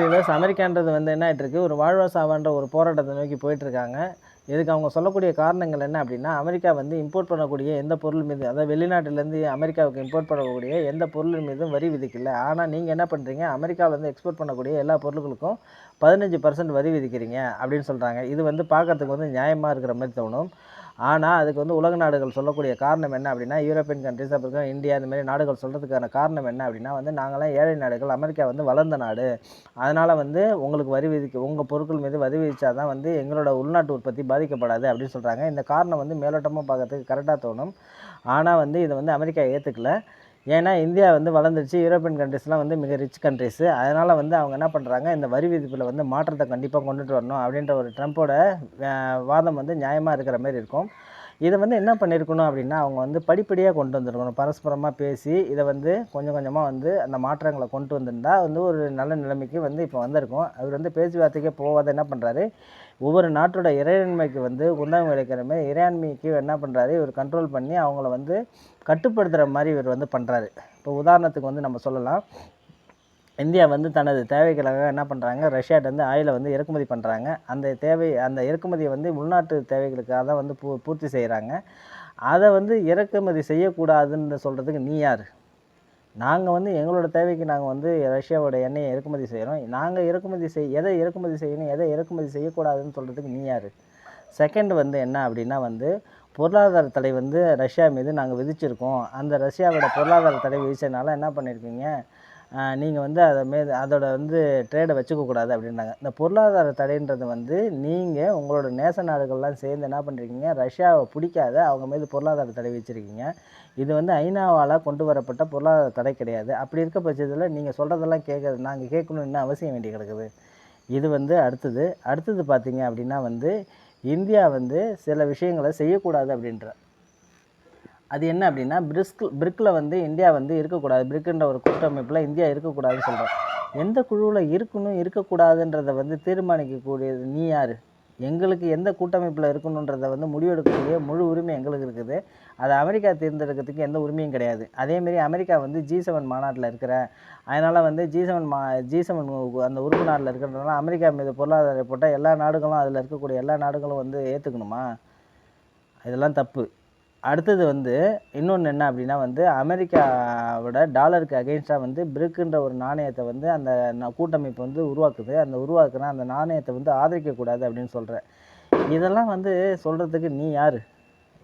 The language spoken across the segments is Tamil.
விவஸ் அமெரிக்கான்றது வந்து என்ன ஆகிட்டு இருக்கு? ஒரு வாழ்வா சாவான்ற ஒரு போராட்டத்தை நோக்கி போயிட்டு இருக்காங்க இதுக்கு அவங்க சொல்லக்கூடிய காரணங்கள் என்ன அப்படின்னா அமெரிக்கா வந்து இம்போர்ட் பண்ணக்கூடிய எந்த பொருள் மீது அதாவது வெளிநாட்டிலேருந்து அமெரிக்காவுக்கு இம்போர்ட் பண்ணக்கூடிய எந்த பொருள் மீதும் வரி விதிக்கல. ஆனால் நீங்கள் என்ன பண்ணுறீங்க அமெரிக்காவிலேருந்து எக்ஸ்போர்ட் பண்ணக்கூடிய எல்லா பொருட்களுக்கும் பதினஞ்சு பர்சன்ட் வரி விதிக்கிறீங்க அப்படின்னு சொல்கிறாங்க இது வந்து பார்க்கறதுக்கு வந்து நியாயமாக இருக்கிற மாதிரி தோணும். ஆனால் அதுக்கு வந்து உலக நாடுகள் சொல்லக்கூடிய காரணம் என்ன அப்படின்னா யூரோப்பியன் கண்ட்ரிஸ் அப்புறம் இந்தியா இந்த மாதிரி நாடுகள் சொல்கிறதுக்கான காரணம் என்ன அப்படின்னா வந்து நாங்களாம் ஏழை நாடுகள் அமெரிக்கா வந்து வளர்ந்த நாடு. அதனால் வந்து உங்களுக்கு வரி விதிக்க உங்கள் பொருட்கள் மீது வரி விதிச்சா தான் வந்து எங்களோட உள்நாட்டு உற்பத்தி பாதிக்கப்படாது அப்படின்னு சொல்கிறாங்க இந்த காரணம் வந்து மேலோட்டமாக பார்க்கறதுக்கு கரெக்டாக தோணும். ஆனால் வந்து இதை வந்து அமெரிக்கா ஏற்றுக்கல ஏன்னா இந்தியா வந்து வளர்ந்துருச்சு. யூரோப்பியன் கண்ட்ரிஸ்லாம் வந்து மிக ரிச் கண்ட்ரிஸு அதனால் வந்து அவங்க என்ன பண்ணுறாங்க இந்த வரி விதிப்பில் வந்து மாற்றத்தை கண்டிப்பாக கொண்டுட்டு வரணும் அப்படின்ற ஒரு ட்ரம்ப்போட வாதம் வந்து நியாயமாக இருக்கிற மாதிரி இருக்கும். இதை வந்து என்ன பண்ணியிருக்கணும் அப்படின்னா அவங்க வந்து படிப்படியாக கொண்டு வந்திருக்கணும். பரஸ்பரமாக பேசி இதை வந்து கொஞ்சம் கொஞ்சமாக வந்து அந்த மாற்றங்களை கொண்டு வந்திருந்தா வந்து ஒரு நல்ல நிலைமைக்கு வந்து இப்போ வந்திருக்கும். அவர் வந்து பேச்சுவார்த்தைக்கே போகாத என்ன பண்ணுறாரு ஒவ்வொரு நாட்டோட இறையாண்மைக்கு வந்து குந்தகம் கிடைக்கிறமே இறையாண்மைக்கு என்ன பண்ணுறாரு இவர் கண்ட்ரோல் பண்ணி அவங்கள வந்து கட்டுப்படுத்துகிற மாதிரி இவர் வந்து பண்ணுறாரு இப்போ உதாரணத்துக்கு வந்து நம்ம சொல்லலாம். இந்தியா வந்து தனது தேவைகளாக என்ன பண்ணுறாங்க ரஷ்யாட்டேருந்து ஆயிலை வந்து இறக்குமதி பண்ணுறாங்க அந்த தேவை அந்த இறக்குமதியை வந்து உள்நாட்டு தேவைகளுக்காக தான் வந்து பூ பூர்த்தி செய்கிறாங்க அதை வந்து இறக்குமதி செய்யக்கூடாதுன்னு சொல்கிறதுக்கு நீ யார்? நாங்கள் வந்து எங்களோட தேவைக்கு நாங்கள் வந்து ரஷ்யாவோட எண்ணெயை இறக்குமதி செய்கிறோம் நாங்கள் இறக்குமதி செய் எதை இறக்குமதி செய்யணும் எதை இறக்குமதி செய்யக்கூடாதுன்னு சொல்கிறதுக்கு நீ யார்? செகண்ட் வந்து என்ன அப்படின்னா வந்து பொருளாதார தடை வந்து ரஷ்யா மீது நாங்கள் விதிச்சிருக்கோம். அந்த ரஷ்யாவோட பொருளாதார தடை விதிச்சதுனால என்ன பண்ணியிருக்கீங்க நீங்கள் வந்து அதை மே அதோட வந்து ட்ரேடை வச்சுக்கக்கூடாது அப்படின்றாங்க இந்த பொருளாதார தடைன்றது வந்து நீங்கள் உங்களோட நேச நாடுகள்லாம் சேர்ந்து என்ன பண்ணுறீங்க ரஷ்யாவை பிடிக்காத அவங்க மீது பொருளாதார தடை வச்சுருக்கீங்க. இது வந்து ஐநாவால் கொண்டு வரப்பட்ட பொருளாதார தடை கிடையாது. அப்படி இருக்க பட்சத்தில் நீங்கள் சொல்கிறதெல்லாம் கேட்குறது நாங்கள் கேட்கணும்னு அவசியம் வேண்டி கிடக்குது. இது வந்து அடுத்தது. அடுத்தது பார்த்தீங்க அப்படின்னா வந்து இந்தியா வந்து சில விஷயங்களை செய்யக்கூடாது அப்படின்ற அது என்ன அப்படின்னா பிரிஸ்க் பிரிக்கில் வந்து இந்தியா வந்து இருக்கக்கூடாது. பிரிக்குன்ற ஒரு கூட்டமைப்பில் இந்தியா இருக்கக்கூடாதுன்னு சொல்கிறோம் எந்த குழுவில் இருக்கணும் இருக்கக்கூடாதுன்றதை வந்து தீர்மானிக்கக்கூடியது நீ யார்? எங்களுக்கு எந்த கூட்டமைப்பில் இருக்கணுன்றதை வந்து முடிவெடுக்கக்கூடிய முழு உரிமை எங்களுக்கு இருக்குது. அதை அமெரிக்கா தேர்ந்தெடுக்கிறதுக்கு எந்த உரிமையும் கிடையாது. அதேமாரி அமெரிக்கா வந்து ஜி செவன் மாநாட்டில் இருக்கிற அதனால் வந்து ஜி செவன் மா ஜி செவன் அந்த உறுப்பு நாட்டில் இருக்கிறதுனால அமெரிக்கா மீது பொருளாதார போட்டால் எல்லா நாடுகளும் அதில் இருக்கக்கூடிய எல்லா நாடுகளும் வந்து ஏற்றுக்கணுமா இதெல்லாம் தப்பு. அடுத்தது வந்து இன்னொன்று என்ன அப்படின்னா வந்து அமெரிக்காவோட டாலருக்கு அகெயின்ஸ்டாக வந்து பிரிக்குன்ற ஒரு நாணயத்தை வந்து அந்த கூட்டமைப்பு வந்து உருவாக்குது. அந்த உருவாக்குனா அந்த நாணயத்தை வந்து ஆதரிக்கக்கூடாது அப்படின்னு சொல்கிறேன் இதெல்லாம் வந்து சொல்கிறதுக்கு நீ யார்?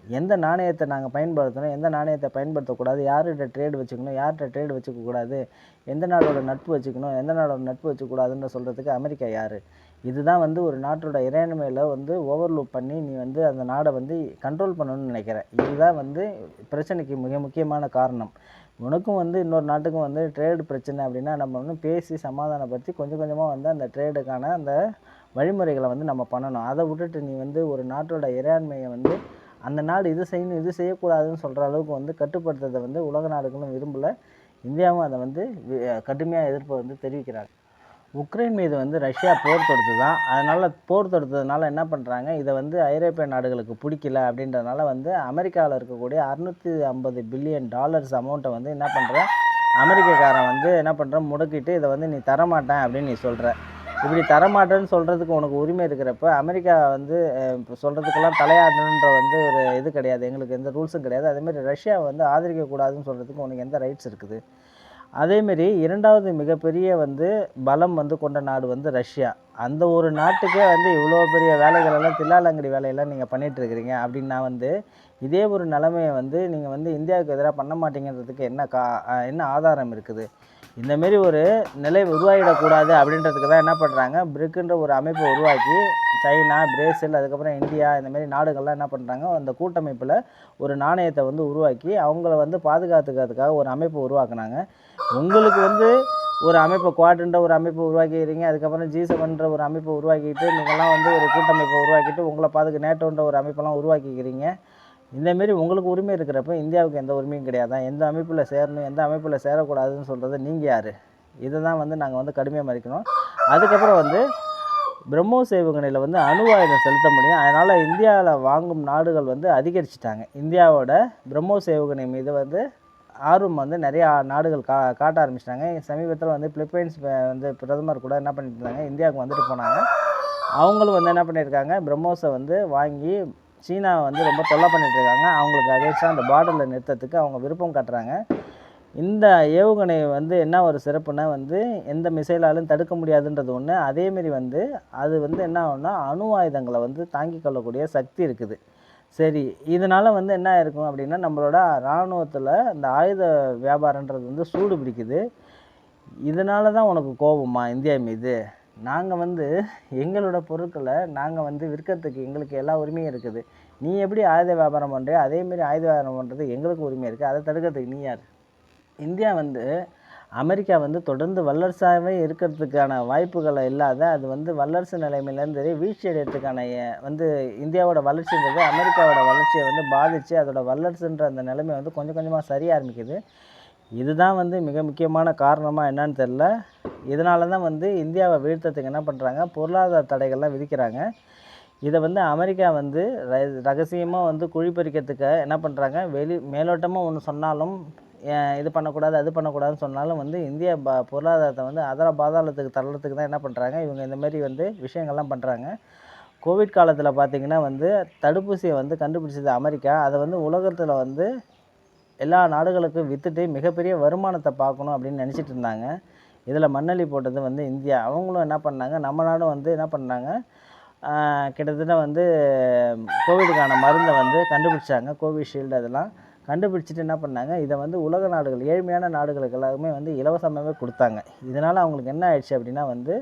எந்த நாணயத்தை நாங்கள் பயன்படுத்தணும் எந்த நாணயத்தை பயன்படுத்தக்கூடாது யார்கிட்ட ட்ரேடு வச்சுக்கணும் யார்கிட்ட ட்ரேடு வச்சுக்கக்கூடாது எந்த நாடோட நட்பு வச்சுக்கணும் எந்த நாடோட நட்பு வச்சுக்கூடாதுன்னு சொல்கிறதுக்கு அமெரிக்கா யார்? இதுதான் வந்து ஒரு நாட்டோட இறையாண்மையில் வந்து ஓவர்லூப் பண்ணி நீ வந்து அந்த நாடை வந்து கண்ட்ரோல் பண்ணணும்னு நினைக்கிறேன் இதுதான் வந்து பிரச்சனைக்கு மிக முக்கியமான காரணம். உனக்கும் வந்து இன்னொரு நாட்டுக்கும் வந்து ட்ரேடு பிரச்சனை அப்படின்னா நம்ம வந்து பேசி சமாதானப்படுத்தி கொஞ்சம் கொஞ்சமாக வந்து அந்த ட்ரேடுக்கான அந்த வழிமுறைகளை வந்து நம்ம பண்ணணும். அதை விட்டுட்டு நீ வந்து ஒரு நாட்டோட இறையாண்மையை வந்து அந்த நாடு இது செய்யணும் இது செய்யக்கூடாதுன்னு சொல்கிற அளவுக்கு வந்து கட்டுப்படுத்துறதை வந்து உலக நாடுகளும் விரும்பலை. இந்தியாவும் அதை வந்து கடுமையாக எதிர்ப்பை வந்து தெரிவிக்கிறாங்க. உக்ரைன் மீது வந்து ரஷ்யா போர் தொடுத்து தான் அதனால் போர் தொடுத்ததுனால என்ன பண்ணுறாங்க இதை வந்து ஐரோப்பிய நாடுகளுக்கு பிடிக்கல அப்படின்றனால வந்து அமெரிக்காவில் இருக்கக்கூடிய அறுநூற்றி ஐம்பது பில்லியன் டாலர்ஸ் அமௌண்ட்டை வந்து என்ன பண்ணுற அமெரிக்கக்காரன் வந்து என்ன பண்ணுற முடக்கிட்டு இதை வந்து நீ தரமாட்டேன் அப்படின்னு நீ சொல்கிற இப்படி தரமாட்டேன்னு சொல்கிறதுக்கு உனக்கு உரிமை இருக்கிறப்ப அமெரிக்கா வந்து இப்போ சொல்கிறதுக்கெல்லாம் தலையாடணுன்ற வந்து ஒரு இது கிடையாது. எங்களுக்கு எந்த ரூல்ஸும் கிடையாது. அதேமாதிரி ரஷ்யாவை வந்து ஆதரிக்கக்கூடாதுன்னு சொல்கிறதுக்கு உனக்கு எந்த ரைட்ஸ் இருக்குது? அதேமாரி இரண்டாவது மிகப்பெரிய வந்து பலம் வந்து கொண்ட நாடு வந்து ரஷ்யா. அந்த ஒரு நாட்டுக்கே வந்து இவ்வளோ பெரிய வேலைகளெல்லாம் தில்லாலங்கடி வேலையெல்லாம் நீங்கள் பண்ணிகிட்ருக்கிறீங்க அப்படின்னா வந்து இதே ஒரு நிலைமையை வந்து நீங்கள் வந்து இந்தியாவுக்கு எதிராக பண்ண மாட்டீங்கன்றதுக்கு என்ன கா என்ன ஆதாரம் இருக்குது? இந்தமாரி ஒரு நிலை உருவாகிடக்கூடாது அப்படின்றதுக்கு தான் என்ன பண்ணுறாங்க பிரிக்குன்ற ஒரு அமைப்பை உருவாக்கி சைனா பிரேசில் அதுக்கப்புறம் இந்தியா இந்தமாரி நாடுகள்லாம் என்ன பண்ணுறாங்க அந்த கூட்டமைப்பில் ஒரு நாணயத்தை வந்து உருவாக்கி அவங்கள வந்து பாதுகாத்துக்கிறதுக்காக ஒரு அமைப்பை உருவாக்குனாங்க. உங்களுக்கு வந்து ஒரு அமைப்பை குவாட்ன்ற ஒரு அமைப்பை உருவாக்கிக்கிறீங்க அதுக்கப்புறம் ஜி செவன்ற ஒரு அமைப்பை உருவாக்கிட்டு நீங்கள்லாம் வந்து ஒரு கூட்டமைப்பை உருவாக்கிட்டு உங்களை பாதுக்கு நேட்டோன்ற ஒரு அமைப்பெல்லாம் உருவாக்கிக்கிறீங்க. இந்தமாரி உங்களுக்கு உரிமை இருக்கிறப்ப இந்தியாவுக்கு எந்த உரிமையும் கிடையாது. எந்த அமைப்பில் சேரணும் எந்த அமைப்பில் சேரக்கூடாதுன்னு சொல்கிறது நீங்கள் யார்? இதை தான் வந்து நாங்கள் வந்து கடுமையாக மறிக்கணும். அதுக்கப்புறம் வந்து பிரம்மோஸ் ஏவுகணையில் வந்து அணு ஆயுதம் செலுத்த முடியும். அதனால் இந்தியாவில் வாங்கும் நாடுகள் வந்து அதிகரிச்சிட்டாங்க. இந்தியாவோட பிரம்மோஸ் ஏவுகணை மீது வந்து ஆர்வம் வந்து நிறைய நாடுகள் கா காட்ட ஆரம்பிச்சிட்டாங்க. சமீபத்தில் வந்து பிலிப்பைன்ஸ் வந்து பிரதமர் கூட என்ன பண்ணிட்டு இருந்தாங்க இந்தியாவுக்கு வந்துட்டு போனாங்க. அவங்களும் வந்து என்ன பண்ணியிருக்காங்க பிரம்மோஸை வந்து வாங்கி சீனா வந்து ரொம்ப தொல்லை பண்ணிட்டு இருக்காங்க. அவங்களுக்கு அகேன்ஸ்டாக அந்த பார்டரில் நிறுத்தத்துக்கு அவங்க விருப்பம் காட்டுறாங்க. இந்த ஏவுகணை வந்து என்ன ஒரு சிறப்புனா வந்து எந்த மிசைலாலும் தடுக்க முடியாதுன்றது ஒன்று அதேமாரி வந்து அது வந்து என்ன ஆகும்னா அணு ஆயுதங்களை வந்து தாங்கிக் கொள்ளக்கூடிய சக்தி இருக்குது. சரி இதனால் வந்து என்ன இருக்கும் அப்படின்னா நம்மளோட இராணுவத்தில் இந்த ஆயுத வியாபாரன்றது வந்து சூடு பிடிக்குது இதனால தான் உனக்கு கோபமா? இந்தியா மீது. நாங்கள் வந்து எங்களோட பொருட்களை நாங்கள் வந்து விற்கிறதுக்கு எங்களுக்கு எல்லா உரிமையும் இருக்குது. நீ எப்படி ஆயுத வியாபாரம் பண்ணுறியோ அதேமாரி ஆயுத வியாபாரம் பண்ணுறது எங்களுக்கு உரிமை இருக்குது அதை தடுக்கிறதுக்கு நீ யார்? இந்தியா வந்து அமெரிக்கா வந்து தொடர்ந்து வல்லரசாகவே இருக்கிறதுக்கான வாய்ப்புகளை இல்லாத அது வந்து வல்லரசு நிலைமையிலேருந்து வீழ்ச்சி அடையிறதுக்கான வந்து இந்தியாவோட வளர்ச்சின்றது அமெரிக்காவோட வளர்ச்சியை வந்து பாதித்து அதோட வல்லரசுன்ற அந்த நிலைமை வந்து கொஞ்சம் கொஞ்சமாக சரிய ஆரம்பிக்குது. இதுதான் வந்து மிக முக்கியமான காரணமாக என்னன்னு தெரில இதனால தான் வந்து இந்தியாவை வீழ்த்தத்துக்கு என்ன பண்ணுறாங்க பொருளாதார தடைகள்லாம் விதிக்கிறாங்க. இதை வந்து அமெரிக்கா வந்து ரகசியமாக வந்து குழி பறிக்கிறதுக்கு என்ன பண்ணுறாங்க வெளி மேலோட்டமாக ஒன்று சொன்னாலும் இது பண்ணக்கூடாது அது பண்ணக்கூடாதுன்னு சொன்னாலும் வந்து இந்திய ப பொருளாதாரத்தை வந்து அதர பாதாளத்துக்கு தள்ளுறதுக்கு தான் என்ன பண்ணுறாங்க இவங்க இந்தமாரி வந்து விஷயங்கள்லாம் பண்ணுறாங்க கோவிட் காலத்தில் பார்த்தீங்கன்னா வந்து தடுப்பூசியை வந்து கண்டுபிடிச்சது அமெரிக்கா. அதை வந்து உலகத்தில் வந்து எல்லா நாடுகளுக்கும் விற்றுட்டு மிகப்பெரிய வருமானத்தை பார்க்கணும் அப்படின்னு நினச்சிட்டு இருந்தாங்க. இதில் மண்ணள்ளி போட்டது வந்து இந்தியா. அவங்களும் என்ன பண்ணாங்க? நம்ம நாடும் வந்து என்ன பண்ணாங்க? கிட்டத்தட்ட வந்து கோவிடுக்கான மருந்தை வந்து கண்டுபிடிச்சாங்க. கோவிஷீல்டு அதெல்லாம் கண்டுபிடிச்சிட்டு என்ன பண்ணாங்க? இதை வந்து உலக நாடுகள் ஏழ்மையான நாடுகளுக்கு எல்லாருமே வந்து இலவசமாகவே கொடுத்தாங்க. இதனால் அவங்களுக்கு என்ன ஆயிடுச்சு அப்படின்னா வந்து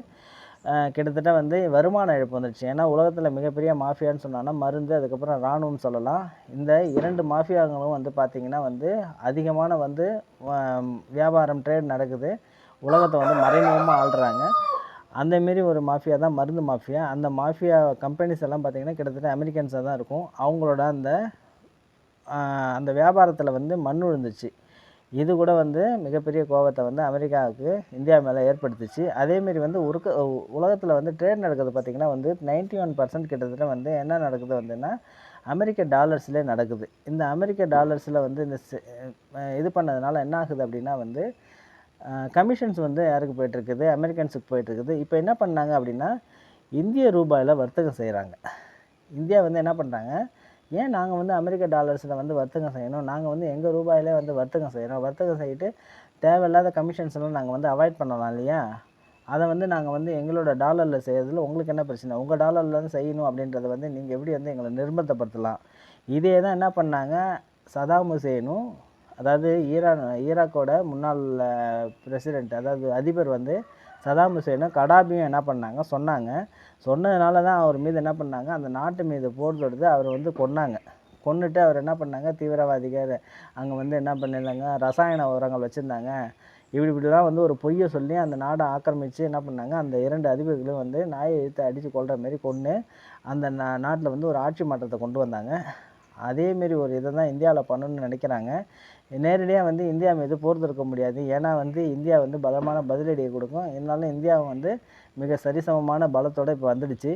கிட்டத்தட்ட வந்து வருமான இழப்பு வந்துடுச்சு ஏன்னா உலகத்தில் மிகப்பெரிய மாஃபியான்னு சொன்னோன்னா மருந்து அதுக்கப்புறம் இராணுவம் சொல்லலாம். இந்த இரண்டு மாஃபியாங்களும் வந்து பார்த்திங்கன்னா வந்து அதிகமான வந்து வியாபாரம் ட்ரேட் நடக்குது. உலகத்தை வந்து மறைமுகமாக ஆள்றாங்க. அந்த மாரி ஒரு மாஃபியா தான் மருந்து மாஃபியா. அந்த மாஃபியா கம்பெனிஸ் எல்லாம் பார்த்திங்கன்னா கிட்டத்தட்ட அமெரிக்கன்ஸாக தான் இருக்கும். அவங்களோட அந்த அந்த வியாபாரத்தில் வந்து மண் விழுந்துச்சு இது கூட வந்து மிகப்பெரிய கோபத்தை வந்து அமெரிக்காவுக்கு இந்தியா மேலே ஏற்படுத்துச்சு. அதேமாரி வந்து உருக்க உலகத்தில் வந்து ட்ரேட் நடக்குது பார்த்திங்கன்னா வந்து நைன்ட்டி ஒன் பர்சன்ட் கிட்டத்தட்ட வந்து என்ன நடக்குது வந்துன்னா அமெரிக்க டாலர்ஸ்லேயே நடக்குது. இந்த அமெரிக்க டாலர்ஸில் வந்து இந்த இது பண்ணதுனால என்ன ஆகுது அப்படின்னா வந்து கமிஷன்ஸ் வந்து யாருக்கு போயிட்டுருக்குது அமெரிக்கன்ஸுக்கு போயிட்டுருக்குது இப்போ என்ன பண்ணாங்க அப்படின்னா இந்திய ரூபாயில் வர்த்தகம் செய்கிறாங்க இந்தியா வந்து என்ன பண்ணுறாங்க ஏன் நாங்கள் வந்து அமெரிக்க டாலர்ஸில் வந்து வர்த்தகம் செய்யணும்? நாங்கள் வந்து எங்கள் ரூபாயிலே வந்து வர்த்தகம் செய்கிறோம் வர்த்தகம் செய்யிட்டு தேவையில்லாத கமிஷன்ஸ் எல்லாம் நாங்கள் வந்து அவாய்ட் பண்ணலாம் இல்லையா? அதை வந்து நாங்கள் வந்து எங்களோட டாலரில் செய்கிறதுல உங்களுக்கு என்ன பிரச்சனை? உங்கள் டாலரில் வந்து செய்யணும் அப்படின்றத வந்து நீங்கள் எப்படி வந்து எங்களை நிர்பந்தப்படுத்தலாம்? இதே தான் என்ன பண்ணாங்க? சதாம் ஹுசேனும் அதாவது ஈரான் ஈராக்கோட முன்னாள் பிரசிடெண்ட் அதாவது அதிபர் வந்து சதாம் ஹுசேனும் கடாபியும் என்ன பண்ணாங்க? சொன்னாங்க. சொன்னதுனால தான் அவர் மீது என்ன பண்ணாங்க? அந்த நாட்டு மீது போர் தொடுத்து அவர் வந்து கொன்னாங்க. கொண்டுட்டு அவர் என்ன பண்ணாங்க? தீவிரவாதிகள் அங்கே வந்து என்ன பண்ணியிருந்தாங்க? ரசாயன உரங்கள் வச்சுருந்தாங்க. இப்படி இப்படிலாம் வந்து ஒரு பொய்யை சொல்லி அந்த நாடை ஆக்கிரமித்து என்ன பண்ணாங்க? அந்த இரண்டு அதிபர்களும் வந்து நாயை இழுத்து அடித்து கொள்கிற மாரி கொன்று அந்த நா நாட்டில் வந்து ஒரு ஆட்சி மாற்றத்தை கொண்டு வந்தாங்க. அதேமாரி ஒரு இதை தான் இந்தியாவில் பண்ணணும்னு நினைக்கிறாங்க. நேரடியாக வந்து இந்தியா மீது போர் தொடுக்க முடியாது. ஏன்னா வந்து இந்தியா வந்து பலமான பதிலடியை கொடுக்கும். இருந்தாலும் இந்தியா வந்து மிக சரிசமமான பலத்தோடு இப்போ வந்துடுச்சு.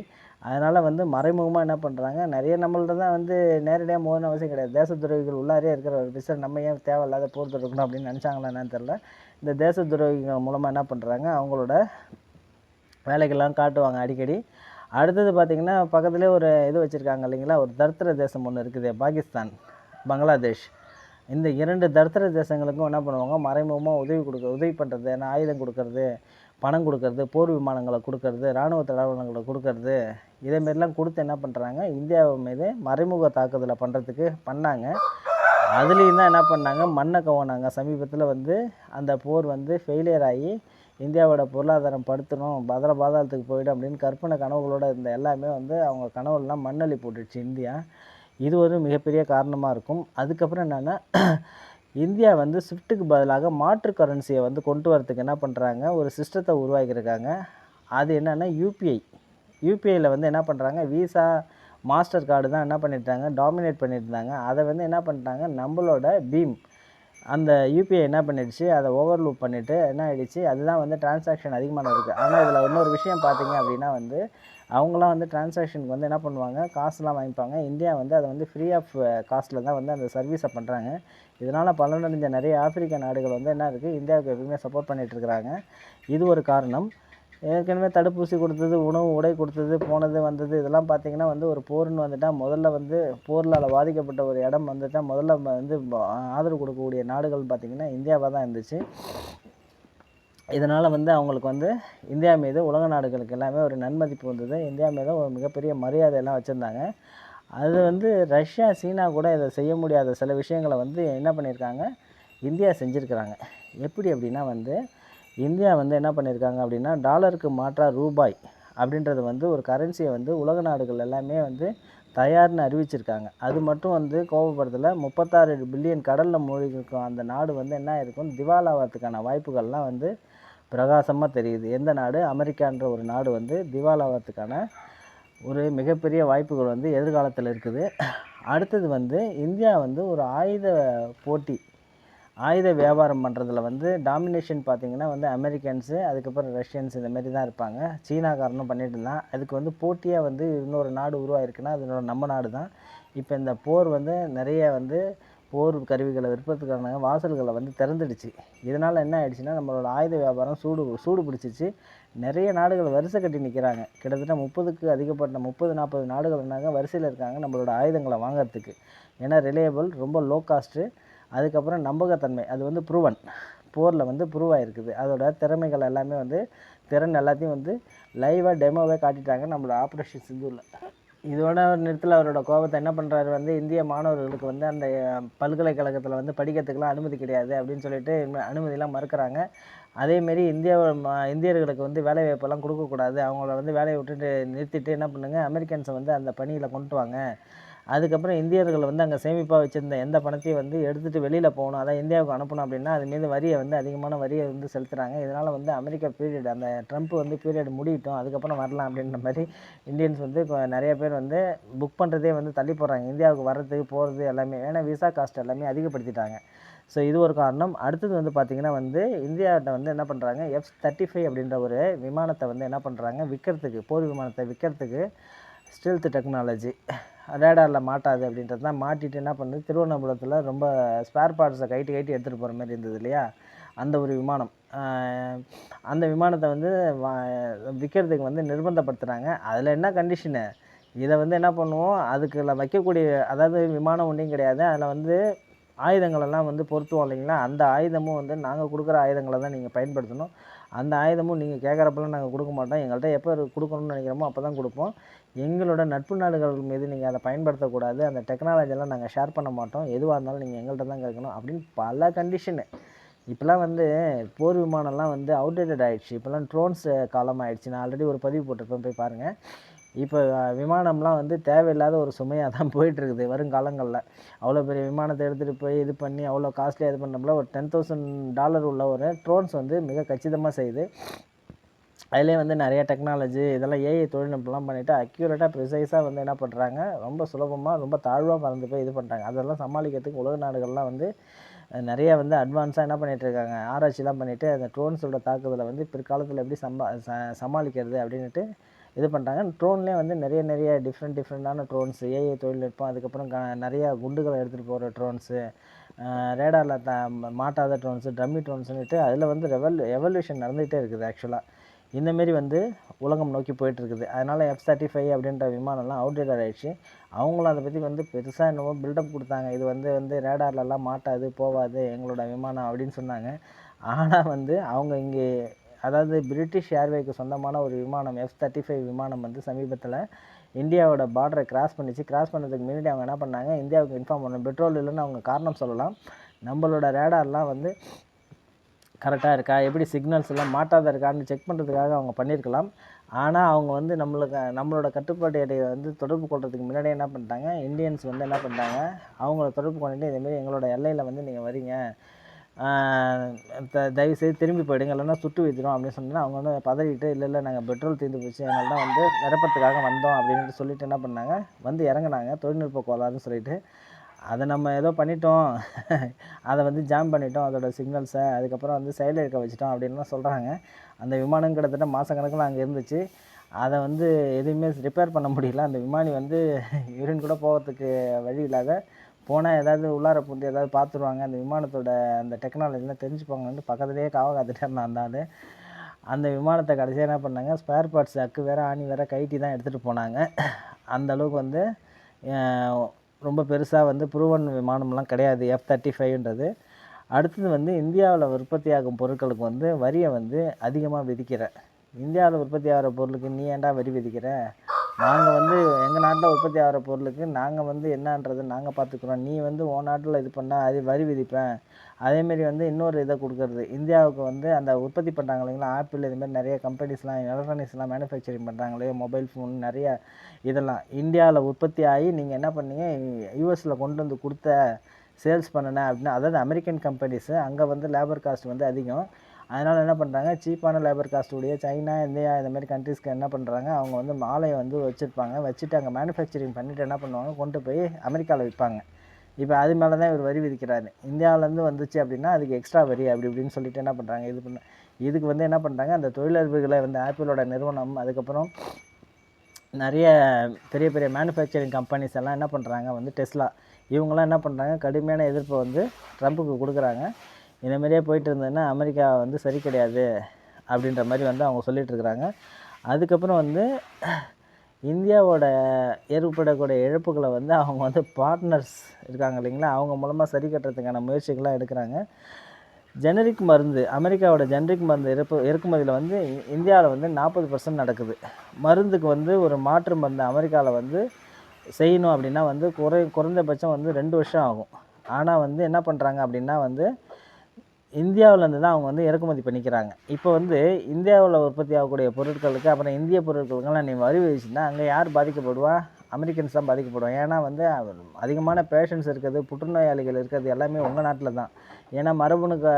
அதனால் வந்து மறைமுகமாக என்ன பண்ணுறாங்க நிறைய நம்மள்ட்ட தான் வந்து நேரடியாக மோதின அவசியம் கிடையாது. தேச துரோகிகள் உள்ளாரே இருக்கிற ஒரு பிசர் நம்ம ஏன் தேவையில்லாத போர் தொடுக்கணும் அப்படின்னு நினச்சாங்களா என்னன்னு தெரில இந்த தேச துரோகிகள் மூலமாக என்ன பண்ணுறாங்க அவங்களோட வேலைக்கெல்லாம் காட்டுவாங்க அடிக்கடி. அடுத்தது பார்த்திங்கன்னா பக்கத்துலேயே ஒரு இது வச்சுருக்காங்க இல்லைங்களா? ஒரு தர்த்திர தேசம் ஒன்று இருக்குது பாகிஸ்தான் பங்களாதேஷ். இந்த இரண்டு தர்த்தர தேசங்களுக்கும் என்ன பண்ணுவாங்க? மறைமுகமாக உதவி கொடுக்க உதவி பண்ணுறது ஏன்னா ஆயுதம் கொடுக்கறது பணம் கொடுக்கறது போர் விமானங்களை கொடுக்கறது இராணுவ தளவாடங்களை கொடுக்கறது இதேமாரிலாம் கொடுத்து என்ன பண்ணுறாங்க இந்தியா மீது மறைமுக தாக்குதலை பண்ணுறதுக்கு பண்ணாங்க. அதுலேயும் தான் என்ன பண்ணாங்க? மண்ணை கவனாங்க. சமீபத்தில் வந்து அந்த போர் வந்து ஃபெயிலியர் ஆகி இந்தியாவோட பொருளாதாரம் படுத்தணும் பதற பாதாளத்துக்கு போயிடும் அப்படின்னு கற்பனை கனவுகளோட இருந்த எல்லாமே வந்து அவங்க கனவுலாம் மண்ணள்ளி போட்டுடுச்சு இந்தியா. இது ஒரு மிகப்பெரிய காரணமாக இருக்கும். அதுக்கப்புறம் என்னென்னா இந்தியா வந்து ஸ்விஃப்ட்டுக்கு பதிலாக மாற்று கரன்சியை வந்து கொண்டு வரதுக்கு என்ன பண்ணுறாங்க ஒரு சிஸ்டத்தை உருவாக்கியிருக்காங்க. அது என்னென்னா யூபிஐ யூபிஐயில் வந்து என்ன பண்ணுறாங்க விசா மாஸ்டர் கார்டு தான் என்ன பண்ணிட்டாங்க டாமினேட் பண்ணியிருந்தாங்க. அதை வந்து என்ன பண்ணிட்டாங்க நம்மளோட பீம் அந்த யூபிஐ என்ன பண்ணிடுச்சு? அதை ஓவர்லூப் பண்ணிவிட்டு என்ன ஆகிடுச்சு அதுதான் வந்து டிரான்சாக்ஷன் அதிகமான இருக்குது ஆனால் இதில் இன்னொரு விஷயம் பார்த்தீங்க அப்படின்னா வந்து அவங்களாம் வந்து டிரான்சாக்ஷனுக்கு வந்து என்ன பண்ணுவாங்க? காசுலாம் வாங்கிப்பாங்க. இந்தியா வந்து அதை வந்து ஃப்ரீ ஆஃப் காஸ்ட்டில் தான் வந்து அந்த சர்வீஸை பண்ணுறாங்க இதனால் பலனடைஞ்ச நிறைய ஆப்பிரிக்க நாடுகள் வந்து என்ன இருக்குது இந்தியாவுக்கு எப்பவுமே சப்போர்ட் பண்ணிகிட்ருக்குறாங்க இருக்கிறாங்க. இது ஒரு காரணம். ஏற்கனவே தடுப்பூசி கொடுத்தது உணவு உடை கொடுத்தது போனது வந்தது இதெல்லாம் பார்த்தீங்கன்னா வந்து ஒரு போர்னு வந்துட்டால் முதல்ல வந்து போரில் பாதிக்கப்பட்ட ஒரு இடம் வந்துட்டால் முதல்ல வந்து ஆதரவு கொடுக்கக்கூடிய நாடுகள் பார்த்திங்கன்னா இந்தியாவாக தான் இருந்துச்சு. இதனால் வந்து அவங்களுக்கு வந்து இந்தியா மீது உலக நாடுகளுக்கு எல்லாமே ஒரு நன்மதிப்பு வந்தது. இந்தியா மீது ஒரு மிகப்பெரிய மரியாதையெல்லாம் வச்சுருந்தாங்க. அது வந்து ரஷ்யா சீனா கூட இதை செய்ய முடியாத சில விஷயங்களை வந்து என்ன பண்ணியிருக்காங்க? இந்தியா செஞ்சுருக்கிறாங்க. எப்படி அப்படின்னா வந்து இந்தியா வந்து என்ன பண்ணியிருக்காங்க அப்படின்னா டாலருக்கு மாற்றாக ரூபாய் அப்படின்றது வந்து ஒரு கரன்சியை வந்து உலக நாடுகள் எல்லாமே வந்து தயார்னு அறிவிச்சிருக்காங்க. அது மட்டும் வந்து கோபப்படுத்தல முப்பத்தாறு பில்லியன் கடலில் மூழ்கி இருக்கும் அந்த நாடு வந்து என்ன இருக்கும் திவாலாவதுக்கான வாய்ப்புகள்லாம் வந்து பிரகாசமாக தெரியுது. எந்த நாடு? அமெரிக்கான்ற ஒரு நாடு வந்து திவாலாவதுக்கான ஒரு மிகப்பெரிய வாய்ப்புகள் வந்து எதிர்காலத்தில் இருக்குது. அடுத்தது வந்து இந்தியா வந்து ஒரு ஆயுத போட்டி ஆயுத வியாபாரம் பண்ணுறதுல வந்து டாமினேஷன் பார்த்தீங்கன்னா வந்து அமெரிக்கன்ஸு அதுக்கப்புறம் ரஷ்யன்ஸ் இந்தமாரி தான் இருப்பாங்க. சீனாக்காரனும் பண்ணிட்டு இருந்தான். அதுக்கு வந்து போட்டியாக வந்து இன்னொரு நாடு உருவாயிருக்குன்னா அது நம்ம நாடு தான் இப்போ இந்த போர் வந்து நிறைய வந்து போர் கருவிகளை விற்பதுக்கான வாசல்களை வந்து திறந்துடுச்சு. இதனால் என்ன ஆயிடுச்சுன்னா நம்மளோட ஆயுத வியாபாரம் சூடு சூடு பிடிச்சிச்சு. நிறைய நாடுகள் வரிசை கட்டி நிற்கிறாங்க கிட்டத்தட்ட முப்பதுக்கு அதிகப்பட்ட முப்பது நாற்பது நாடுகள் என்னாங்க வரிசையில் இருக்காங்க நம்மளோட ஆயுதங்களை வாங்குறதுக்கு. ஏன்னா ரிலையபிள் ரொம்ப லோ காஸ்ட்டு அதுக்கப்புறம் நம்பகத்தன்மை அது வந்து ப்ரூவன் போரில் வந்து ப்ரூவ் ஆகிருக்குது அதோட திறமைகள் எல்லாமே வந்து திறன் எல்லாத்தையும் வந்து லைவாக டெமோவே காட்டிட்டாங்க நம்மளோட ஆப்ரேஷன் சிந்தூரில். இதோட ஒரு நேரத்தில் அவரோட கோபத்தை என்ன பண்ணுறாரு வந்து இந்திய மாணவர்களுக்கு வந்து அந்த பல்கலைக்கழகத்தில் வந்து படிக்கிறதுக்கெலாம் அனுமதி கிடையாது அப்படின்னு சொல்லிட்டு அனுமதியெலாம் மறுக்கிறாங்க. அதேமாரி இந்தியா இந்தியர்களுக்கு வந்து வேலை வாய்ப்பெல்லாம் கொடுக்கக்கூடாது. அவங்கள வந்து வேலையை விட்டுட்டு நிறுத்திட்டு என்ன பண்ணுங்கள் அமெரிக்கன்ஸை வந்து அந்த பணியில் கொண்டு வாங்க. அதுக்கப்புறம் இந்தியர்கள் வந்து அங்கே சேமிப்பாக வச்சுருந்த எந்த பணத்தையும் வந்து எடுத்துகிட்டு வெளியில் போகணும். அதான் இந்தியாவுக்கு அனுப்பணும் அப்படின்னா அது மீது வரியை வந்து அதிகமான வரியை வந்து செலுத்துகிறாங்க இதனால் வந்து அமெரிக்கா பீரியட் அந்த ட்ரம்ப் வந்து பீரியட் முடியட்டும். அதுக்கப்புறம் வரலாம் அப்படின்ற மாதிரி இந்தியன்ஸ் வந்து நிறைய பேர் வந்து புக் பண்ணுறதே வந்து தள்ளி போடுறாங்க. இந்தியாவுக்கு வர்றதுக்கு போகிறது எல்லாமே. ஏன்னா விசா காஸ்ட் எல்லாமே அதிகப்படுத்திட்டாங்க. ஸோ இது ஒரு காரணம். அடுத்தது வந்து பார்த்திங்கன்னா வந்து இந்தியாவிட்ட வந்து என்ன பண்ணுறாங்க எஃப் தேர்ட்டி ஃபைவ் அப்படின்ற ஒரு விமானத்தை வந்து என்ன பண்ணுறாங்க விற்கிறதுக்கு போர் விமானத்தை விற்கிறதுக்கு ஸ்டெல்த் டெக்னாலஜி ரேடாரில் மாட்டாது அப்படின்றது தான். மாட்டிட்டு என்ன பண்ணுது? திருவனந்தபுரத்தில் ரொம்ப ஸ்பேர் பார்ட்ஸை கைட்டு கைட்டு எடுத்துகிட்டு போகிற மாதிரி இருந்தது இல்லையா? அந்த ஒரு விமானம். அந்த விமானத்தை வந்து விற்கிறதுக்கு வந்து நிர்பந்தப்படுத்துகிறாங்க அதில் என்ன கண்டிஷனு இதை வந்து என்ன பண்ணுவோம்? அதுக்குள்ள வைக்கக்கூடிய அதாவது விமானம் ஒன்றையும் கிடையாது. அதில் வந்து ஆயுதங்களெல்லாம் வந்து பொருத்துவோம் இல்லைங்களா? அந்த ஆயுதமும் வந்து நாங்கள் கொடுக்குற ஆயுதங்களை தான் நீங்கள் பயன்படுத்தணும். அந்த ஆயுதமும் நீங்கள் கேட்குறப்பெல்லாம் நாங்கள் கொடுக்க மாட்டோம். எங்கள்கிட்ட எப்போ கொடுக்கணும்னு நினைக்கிறோமோ அப்போ தான் கொடுப்போம். எங்களோட நட்பு நாடுகள் மீது நீங்கள் அதை பயன்படுத்தக்கூடாது. அந்த டெக்னாலஜிலாம் நாங்கள் ஷேர் பண்ண மாட்டோம். எதுவாக இருந்தாலும் நீங்கள் எங்கள்கிட்ட தான் கேட்கணும் அப்படின்னு பல கண்டிஷனு இப்போலாம் வந்து போர் விமானம்லாம் வந்து அவுடேட்டட் ஆகிடுச்சு இப்போலாம் ட்ரோன்ஸ் காலம் ஆகிடுச்சு நான் ஆல்ரெடி ஒரு பதிவு போட்டிருப்பேன். போய் பாருங்கள் இப்போ விமானம்லாம் வந்து தேவையில்லாத ஒரு சுமையாக தான் போயிட்டுருக்குது வருங்காலங்களில். அவ்வளோ பெரிய விமானத்தை எடுத்துகிட்டு போய் இது பண்ணி அவ்வளோ காஸ்ட்லியாக இது பண்ணோம்ல ஒரு டென் தௌசண்ட் டாலர் உள்ள ஒரு ட்ரோன்ஸ் வந்து மிக கச்சிதமாக செய்யுது. அதிலே வந்து நிறைய டெக்னாலஜி இதெல்லாம் ஏஐ தொழில்நுட்பம்லாம் பண்ணிவிட்டு அக்யூரேட்டாக ப்ரிசைஸாக வந்து என்ன பண்ணுறாங்க ரொம்ப சுலபமாக ரொம்ப தாழ்வாக பறந்து போய் இது பண்ணுறாங்க அதெல்லாம் சமாளிக்கிறதுக்கு உலக நாடுகள்லாம் வந்து நிறைய வந்து அட்வான்ஸாக என்ன பண்ணிட்டு இருக்காங்க? ஆராய்ச்சிலாம் பண்ணிவிட்டு அந்த ட்ரோன்ஸோட தாக்குதலை வந்து பிற்காலத்தில் எப்படி சம்பா ச சமாளிக்கிறது அப்படின்ட்டு இது பண்ணுறாங்க ட்ரோன்லேயே வந்து நிறைய நிறைய டிஃப்ரெண்ட் டிஃப்ரெண்ட்டான ட்ரோன்ஸ் ஏஐ தொழில்நுட்பம் அதுக்கப்புறம் க நிறைய குண்டுகளை எடுத்துகிட்டு போகிற ட்ரோன்ஸு ரேடாரில் த மாட்டாத ட்ரோன்ஸு ட்ரம்மி ட்ரோன்ஸுன்னுட்டு அதில் வந்து ரெவல் எவல்யூஷன் நடந்துகிட்டே இருக்குது ஆக்சுவலாக இந்தமாரி வந்து உலகம் நோக்கி போயிட்டு இருக்குது. அதனால் எஃப் தேர்ட்டி ஃபைவ் அப்படின்ற விமானம்லாம் அவுடேட்டட் ஆகிடுச்சு அவங்களும் அதை பற்றி வந்து பெருசாக என்னவோ பில்டப் கொடுத்தாங்க. இது வந்து வந்து ரேடார்லலாம் மாட்டாது போவாது எங்களோட விமானம் அப்படின்னு சொன்னாங்க. ஆனால் வந்து அவங்க இங்கே அதாவது பிரிட்டிஷ் ஏர்வேக்கு சொந்தமான ஒரு விமானம் எஃப் தேர்ட்டி ஃபைவ் விமானம் வந்து சமீபத்தில் இந்தியாவோட பார்டரை கிராஸ் பண்ணிச்சு. கிராஸ் பண்ணதுக்கு முன்னாடி அவங்க என்ன பண்ணாங்க இந்தியாவுக்கு இன்ஃபார்ம் பண்ணணும். பெட்ரோல் இல்லைன்னு அவங்க காரணம் சொல்லலாம். நம்மளோட ரேடார்லாம் வந்து கரெக்டாக இருக்கா? எப்படி சிக்னல்ஸ் எல்லாம் மாட்டாத இருக்கான்னு செக் பண்ணுறதுக்காக அவங்க பண்ணியிருக்கலாம். ஆனால் அவங்க வந்து நம்மளுக்கு நம்மளோட கட்டுப்பாட்டு எடையை வந்து தொடர்பு கொள்றதுக்கு முன்னாடியே என்ன பண்ணிட்டாங்க இந்தியன்ஸ் வந்து என்ன பண்ணிட்டாங்க அவங்கள தொடர்பு கொண்டுட்டு இதேமாரி எங்களோட எல்லையில் வந்து நீங்கள் வரீங்க. தயவுசெய்து திரும்பி போயிடுங்க. இல்லைன்னா சுட்டு வைக்கிறோம் அப்படின்னு சொன்னா அவங்க வந்து பதறிட்டு இல்லை இல்லை நாங்கள் பெட்ரோல் தீர்ந்து போச்சு. அதனால தான் வந்து நிரப்பத்துக்காக வந்தோம் அப்படின்னு சொல்லிட்டு என்ன பண்ணாங்க? வந்து இறங்குனாங்க. தொழில்நுட்ப கோளாறுன்னு சொல்லிட்டு. அதை நம்ம ஏதோ பண்ணிட்டோம். அதை வந்து ஜாம் பண்ணிட்டோம். அதோடய சிக்னல்ஸை அதுக்கப்புறம் வந்து செயலிழக்க வச்சிட்டோம் அப்படின்லாம் சொல்கிறாங்க அந்த விமானம் கிட்டத்தட்ட மாதக்கணக்கில் அங்கே இருந்துச்சு. அதை வந்து எதுவுமே ரிப்பேர் பண்ண முடியல. அந்த விமானி வந்து யூரின் கூட போகிறதுக்கு வழி இல்லாத போனால் ஏதாவது உள்ளார பூந்து ஏதாவது பார்த்துருவாங்க அந்த விமானத்தோட அந்த டெக்னாலஜிலாம் தெரிஞ்சுப்பாங்கன்ட்டு பக்கத்துலேயே காவ காத்துட்டே இருந்தான் அந்த ஆள். அந்த விமானத்தை கடைசியாக என்ன பண்ணாங்க? ஸ்பேர் பார்ட்ஸ் அக்கு வேறு ஆணி வேறு கைட்டி தான் எடுத்துகிட்டு போனாங்க. அந்த அளவுக்கு வந்து ரொம்ப பெருசாக வந்து ப்ரூவன் விமானம்லாம் கிடையாது. எஃப் தேர்ட்டி ஃபைவ்ன்றது அடுத்தது வந்து இந்தியாவில் உற்பத்தியாகும் பொருட்களுக்கு வந்து வரியை வந்து அதிகமாக விதிக்கிற. இந்தியாவில் உற்பத்தி ஆகிற பொருளுக்கு நீ ஏன்டா வரி விதிக்கிற? நாங்கள் வந்து எங்கள் நாட்டில் உற்பத்தி ஆகிற பொருளுக்கு நாங்கள் வந்து என்னன்றது நாங்கள் பார்த்துக்குறோம். நீ வந்து உன் நாட்டில் இது பண்ணால் அது வரி விதிப்பேன். அதேமாரி வந்து இன்னொரு இதை கொடுக்கறது. இந்தியாவுக்கு வந்து அந்த உற்பத்தி பண்ணுறாங்க இல்லைங்களா? ஆப்பிள் இதுமாரி நிறைய கம்பெனிஸ்லாம் எலக்ட்ரானிக்ஸ்லாம் மேனுஃபேக்சரிங் பண்ணுறாங்களே மொபைல் ஃபோன் நிறைய இதெல்லாம். இந்தியாவில் உற்பத்தி ஆகி நீங்கள் என்ன பண்ணீங்க? யூஎஸில் கொண்டு வந்து கொடுத்த சேல்ஸ் பண்ணினேன் அப்படின்னா அதாவது அமெரிக்கன் கம்பெனிஸு அங்கே வந்து லேபர் காஸ்ட் வந்து அதிகம். அதனால் என்ன பண்ணுறாங்க சீப்பான லேபர் காஸ்ட்டுடைய சைனா இந்தியா இந்தமாரி கண்ட்ரீஸ்க்கு என்ன பண்ணுறாங்க அவங்க வந்து மாலையை வந்து வச்சுருப்பாங்க. வச்சுட்டு அங்கே மேனுஃபேக்சரிங் பண்ணிவிட்டு என்ன பண்ணுவாங்க? கொண்டு போய் அமெரிக்காவில் விற்பாங்க இப்போ அது மேலே தான் இவர் வரி விதிக்கிறாரு. இந்தியாவிலேருந்து வந்துச்சு அப்படின்னா அதுக்கு எக்ஸ்ட்ரா வரி அப்படி இப்படின்னு சொல்லிட்டு என்ன பண்ணுறாங்க இது பண்ண இதுக்கு வந்து என்ன பண்ணுறாங்க அந்த தொழிலதிபர்களை வந்து ஆப்பிளோட நிறுவனம் அதுக்கப்புறம் நிறைய பெரிய பெரிய மேனுஃபேக்சரிங் கம்பெனிஸ் எல்லாம் என்ன பண்ணுறாங்க வந்து டெஸ்லா. இவங்கெல்லாம் என்ன பண்ணுறாங்க கடுமையான எதிர்ப்பை வந்து ட்ரம்ப்புக்கு கொடுக்குறாங்க. இந்த மாதிரியே போயிட்டு இருந்ததுன்னா அமெரிக்கா வந்து சரி கிடையாது அப்படின்ற மாதிரி வந்து அவங்க சொல்லிகிட்ருக்குறாங்க இருக்கிறாங்க அதுக்கப்புறம் வந்து இந்தியாவோட ஏற்படக்கூடிய இழப்புகளை வந்து அவங்க வந்து பார்ட்னர்ஸ் இருக்காங்க இல்லைங்களா? அவங்க மூலமாக சரி கட்டுறதுக்கான முயற்சிகள்லாம் எடுக்கிறாங்க. ஜெனரிக் மருந்து அமெரிக்காவோட ஜெனரிக் மருந்து இறப்பு இறக்குமதியில் வந்து இந்தியாவில் வந்து நாற்பது பர்சன்ட் நடக்குது. மருந்துக்கு வந்து ஒரு மாற்று மருந்து அமெரிக்காவில் வந்து செய்யணும் அப்படின்னா வந்து குறை குறைந்தபட்சம் வந்து ரெண்டு வருஷம் ஆகும். ஆனால் வந்து என்ன பண்ணுறாங்க அப்படின்னா வந்து இந்தியாவிலேருந்து தான் அவங்க வந்து இறக்குமதி பண்ணிக்கிறாங்க. இப்போ வந்து இந்தியாவில் உற்பத்தி ஆகக்கூடிய பொருட்களுக்கு அப்புறம் இந்திய பொருட்களுக்கெல்லாம் நீ வரி விதிச்சுன்னா அங்கே யார் பாதிக்கப்படுவா? அமெரிக்கன்ஸ் தான் பாதிக்கப்படுவோம் ஏன்னா வந்து அதிகமான பேஷண்ட்ஸ் இருக்குது புற்றுநோயாளிகள் இருக்கிறது எல்லாமே உங்கள் நாட்டில் தான். ஏன்னா மரபணுக்கு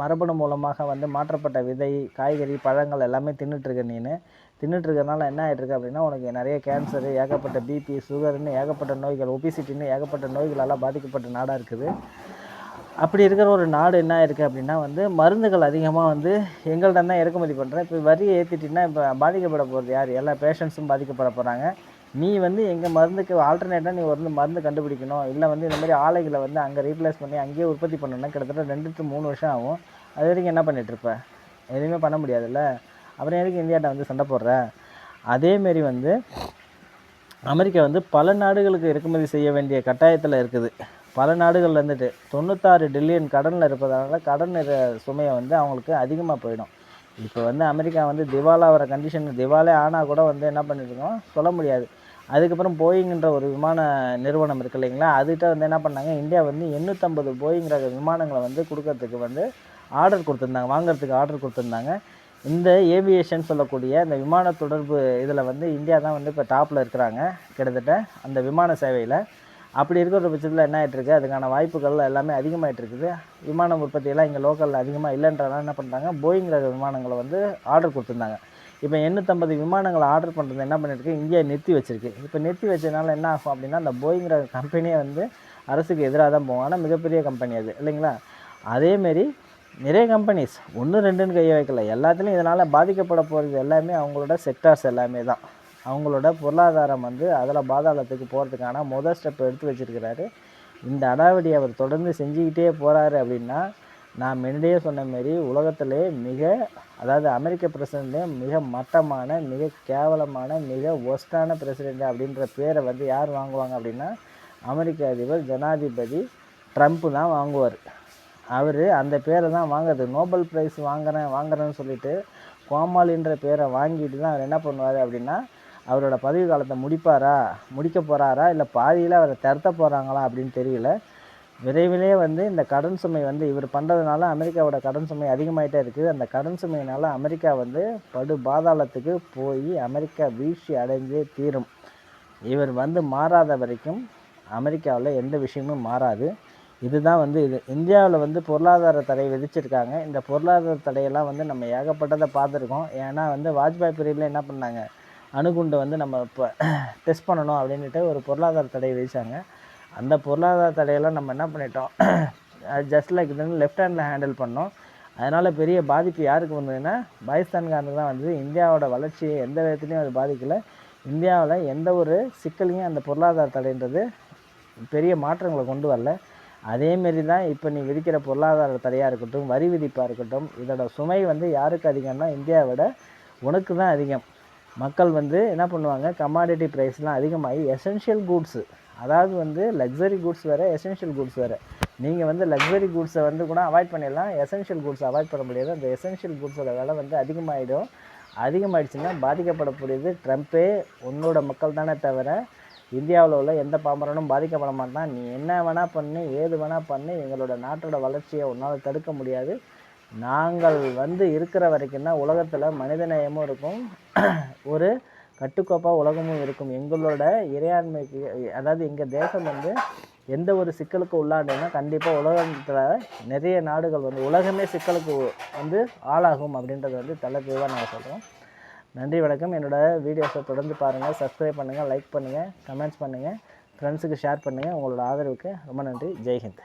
மரபணு மூலமாக வந்து மாற்றப்பட்ட விதை காய்கறி பழங்கள் எல்லாமே தின்னுட்டுருக்க நீனு. தின்னுட்டுருக்கனால என்ன ஆகிட்டுருக்கு அப்படின்னா உனக்கு நிறைய கேன்சரு ஏகப்பட்ட பிபி சுகர்னு ஏகப்பட்ட நோய்கள் ஒபிசிட்டின்னு ஏகப்பட்ட நோய்களெல்லாம் பாதிக்கப்பட்ட நாடாக இருக்குது. அப்படி இருக்கிற ஒரு நாடு என்ன இருக்குது அப்படின்னா வந்து மருந்துகள் அதிகமாக வந்து எங்கள்கிட்ட தான் இறக்குமதி பண்ணுறேன் இப்போ வரியை ஏற்றிட்டின்னா இப்போ பாதிக்கப்பட போகிறது யார்? எல்லா பேஷண்ட்ஸும் பாதிக்கப்பட போகிறாங்க நீ வந்து எங்கள் மருந்துக்கு ஆல்டர்னேட்டாக நீ ஒரு மருந்து கண்டுபிடிக்கணும். இல்லை வந்து இந்த மாதிரி ஆலைகளை வந்து அங்கே ரீப்ளேஸ் பண்ணி அங்கேயே உற்பத்தி பண்ணணும்னா கிட்டத்தட்ட ரெண்டு டு மூணு வருஷம் ஆகும். அது வரைக்கும் என்ன பண்ணிகிட்ருப்ப எதுவுமே பண்ண முடியாதுல்ல? அப்புறம் எதுக்கு இந்தியாட்ட வந்து சண்டை போடுற? அதேமாரி வந்து அமெரிக்கா வந்து பல நாடுகளுக்கு இறக்குமதி செய்ய வேண்டிய கட்டாயத்தில் இருக்குது. பல நாடுகள்லேருந்துட்டு தொண்ணூத்தாறு டில்லியன் கடனில் இருப்பதனால கடன் சுமையை வந்து அவங்களுக்கு அதிகமாக போயிடும். இப்போ வந்து அமெரிக்கா வந்து திவாலா வர கண்டிஷன் திவாலே ஆனால் கூட வந்து என்ன பண்ணிட்டுருக்கோம் சொல்ல முடியாது. அதுக்கப்புறம் போயிங்கிற ஒரு விமான நிறுவனம் இருக்கு இல்லைங்களா? அதுகிட்ட வந்து என்ன பண்ணாங்க? இந்தியா வந்து எண்ணூற்றம்பது போயிங்கிற விமானங்களை வந்து கொடுக்கறதுக்கு வந்து ஆர்டர் கொடுத்துருந்தாங்க. வாங்குறதுக்கு ஆர்டர் கொடுத்துருந்தாங்க. இந்த ஏவியேஷன் சொல்லக்கூடிய இந்த விமான தொடர்பு இதில் வந்து இந்தியா தான் வந்து இப்போ டாப்பில் இருக்கிறாங்க. கிட்டத்தட்ட அந்த விமான சேவையில். அப்படி இருக்கிற பட்சத்தில் என்ன ஆகிட்டுருக்கு அதுக்கான வாய்ப்புகள் எல்லாமே அதிகமாகிட்டு இருக்குது விமான உற்பத்தியெல்லாம் இங்கே லோக்கலில் அதிகமாக இல்லைன்றனால என்ன பண்ணுறாங்க போயிங் ரக விமானங்களை வந்து ஆர்டர் கொடுத்துருந்தாங்க. இப்போ எண்ணூற்றம்பது விமானங்களை ஆர்டர் பண்ணுறது என்ன பண்ணிருக்கு இந்தியா நிறுத்தி வச்சிருக்கு. இப்போ நிறுத்தி வச்சதுனால என்ன ஆகும் அப்படின்னா அந்த போயிங் ரக கம்பெனியே வந்து அரசுக்கு எதிராக தான் போகும். ஆனால் மிகப்பெரிய கம்பெனி அது. இல்லைங்களா? அதேமாரி நிறைய கம்பெனிஸ் ஒன்று ரெண்டுன்னு கையை வைக்கல. எல்லாத்துலேயும் இதனால் பாதிக்கப்பட போகிறது எல்லாமே அவங்களோட செக்டார்ஸ் எல்லாமே தான். அவங்களோட பொருளாதாரம் வந்து அதில் பாதாளத்துக்கு போகிறதுக்கான முதல் ஸ்டெப் எடுத்து வச்சிருக்கிறாரு. இந்த அடாவடி அவர் தொடர்ந்து செஞ்சுக்கிட்டே போகிறாரு அப்படின்னா நான் முன்னாடியே சொன்ன மாரி உலகத்திலே மிக அதாவது அமெரிக்க பிரசிடெண்ட்லேயே மிக மட்டமான மிக கேவலமான மிக ஒஸ்டான பிரசிடெண்ட் அப்படின்ற பேரை வந்து யார் வாங்குவாங்க அப்படின்னா அமெரிக்க அதிபர் ஜனாதிபதி ட்ரம்ப் தான் வாங்குவார். அவர் அந்த பேரை தான் வாங்குறது. நோபல் ப்ரைஸ் வாங்குறேன் வாங்குறேன்னு சொல்லிட்டு கோமாளின்ற பேரை வாங்கிட்டு தான் அவர் என்ன பண்ணுவார் அப்படின்னா அவரோட பதவி காலத்தை முடிப்பாரா முடிக்க போகிறாரா இல்லை பாதியில் அவரை தரத்த போகிறாங்களா அப்படின்னு தெரியல. விரைவிலே வந்து இந்த கடன் சுமை வந்து இவர் பண்ணுறதுனால அமெரிக்காவோட கடன் சுமை அதிகமாகிட்டே இருக்குது. அந்த கடன் சுமையினால் அமெரிக்கா வந்து படு பாதாளத்துக்கு போய் அமெரிக்கா வீழ்ச்சி அடைஞ்சே தீரும். இவர் வந்து மாறாத வரைக்கும் அமெரிக்காவில் எந்த விஷயமும் மாறாது. இதுதான் வந்து இது. இந்தியாவில் வந்து பொருளாதார தடை விதிச்சிருக்காங்க. இந்த பொருளாதார தடையெல்லாம் வந்து நம்ம ஏகப்பட்டதை பார்த்துருக்கோம். ஏன்னா வந்து வாஜ்பாய் பிரிவில் என்ன பண்ணாங்க? அணுகுண்டு வந்து நம்ம இப்போ டெஸ்ட் பண்ணணும் அப்படின்ட்டு ஒரு பொருளாதார தடையை விதித்தாங்க அந்த பொருளாதார தடையெல்லாம் நம்ம என்ன பண்ணிட்டோம்? ஜஸ்ட் லைக் இதுன்னு லெஃப்ட் ஹேண்டில் ஹேண்டில் பண்ணோம். அதனால் பெரிய பாதிப்பு யாருக்கு வந்ததுன்னா பாகிஸ்தான்காரனுக்கு தான் வந்தது. இந்தியாவோட வளர்ச்சியை எந்த விதத்துலையும் அது பாதிக்கலை. இந்தியாவில் எந்த ஒரு சிக்கலையும் அந்த பொருளாதார தடைன்றது பெரிய மாற்றங்களை கொண்டு வரல. அதேமாரி தான் இப்போ நீ விதிக்கிற பொருளாதார தடையாக இருக்கட்டும் வரி விதிப்பாக இருக்கட்டும் இதோட சுமை வந்து யாருக்கு அதிகம்னா இந்தியாவை உனக்கு தான் அதிகம். மக்கள் வந்து என்ன பண்ணுவாங்க? கமாடிட்டி ப்ரைஸ்லாம் அதிகமாகி எசென்ஷியல் கூட்ஸு அதாவது வந்து லக்ஸரி கூட்ஸ் வேறு எசென்ஷியல் கூட்ஸ் வேறு. நீங்கள் வந்து லக்ஸரி கூட்ஸை வந்து கூட அவாய்ட் பண்ணிடலாம். எசென்ஷியல் கூட்ஸ் அவாய்ட் பண்ண முடியாது. அந்த எசென்ஷியல் கூட்ஸோட விலை வந்து அதிகமாகிடும் அதிகமாகிடுச்சுன்னா பாதிக்கப்படக்கூடியது ட்ரம்ப்பே. உன்னோட மக்கள் தானே தவிர இந்தியாவில் உள்ள எந்த பாம்பரனும் பாதிக்கப்பட மாட்டான். நீ என்ன வேணால் பண்ணு ஏது வேணால் பண்ணு எங்களோட நாட்டோட வளர்ச்சியை உன்னால் தடுக்க முடியாது. நாங்கள் வந்து இருக்கிற வரைக்கும் தான் உலகத்தில் மனிதநேயமும் இருக்கும். ஒரு கட்டுக்கோப்பாக உலகமும் இருக்கும். எங்களோட இறையாண்மைக்கு அதாவது எங்கள் தேசம் வந்து எந்த ஒரு சிக்கலுக்கு உள்ளாண்டுன்னா கண்டிப்பாக உலகத்தில் நிறைய நாடுகள் வந்து உலகமே சிக்கலுக்கு வந்து ஆளாகும் அப்படின்றது வந்து தலை நாங்கள் சொல்கிறோம் நன்றி வணக்கம். என்னோடய வீடியோஸை தொடர்ந்து பாருங்கள் சப்ஸ்கிரைப் பண்ணுங்கள் லைக் பண்ணுங்கள் கமெண்ட்ஸ் பண்ணுங்கள் ஃப்ரெண்ட்ஸுக்கு ஷேர் பண்ணுங்கள் உங்களோட ஆதரவுக்கு ரொம்ப நன்றி. ஜெய்ஹிந்த்